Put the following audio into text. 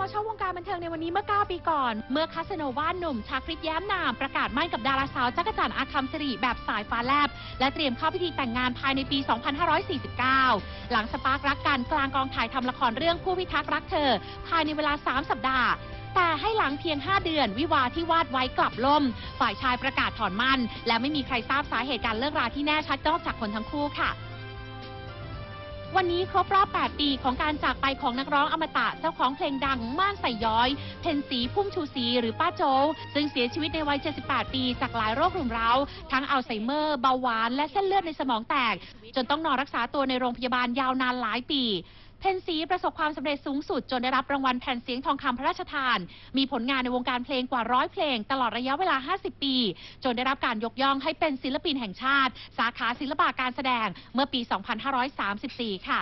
มาช่องวงการบันเทิงในวันนี้เมื่อ 9 ปีก่อน เมื่อคาสโนวาหนุ่มชาคริตแย้มนาม ประกาศมั่นกับดาราสาวจักรจันทร์อาคัมสิริแบบสายฟ้าแลบ และเตรียมเข้าพิธีแต่งงานภายในปี 2549 หลังสปาร์กรักกันกลางกองถ่ายทำละครเรื่องผู้พิทักษ์รักเธอ ภายในเวลา 3 สัปดาห์แต่ให้หลังเพียง 5 เดือน วิวาที่วาดไว้กลับล่ม ฝ่ายชายประกาศถอนมั่น และไม่มีใครทราบสาเหตุการเลิกราที่แน่ชัดนอกจากคนทั้งคู่ค่ะ วันนี้ครบรอบ 8 ปีของการจากไปของนักร้องอมตะเจ้าของเพลงดังม่านใส่ย้อย เพนสีพุ่มชูศรีหรือป้าโจ ซึ่งเสียชีวิตในวัย 78 ปี จากหลายโรครุมเร้า ทั้งอัลไซเมอร์ เบาหวาน และเส้นเลือดในสมองแตก จนต้องนอนรักษาตัวในโรงพยาบาลยาวนานหลายปี เพนสีประสบความสำเร็จสูงสุดจนได้รับรางวัลแผ่นเสียงทองคำพระราชทาน มีผลงานในวงการเพลงกว่าร้อยเพลง ตลอดระยะเวลา 50 ปี จนได้รับการยกย่องให้เป็นศิลปินแห่งชาติ สาขาศิลปะการแสดงเมื่อปี 2534 ค่ะ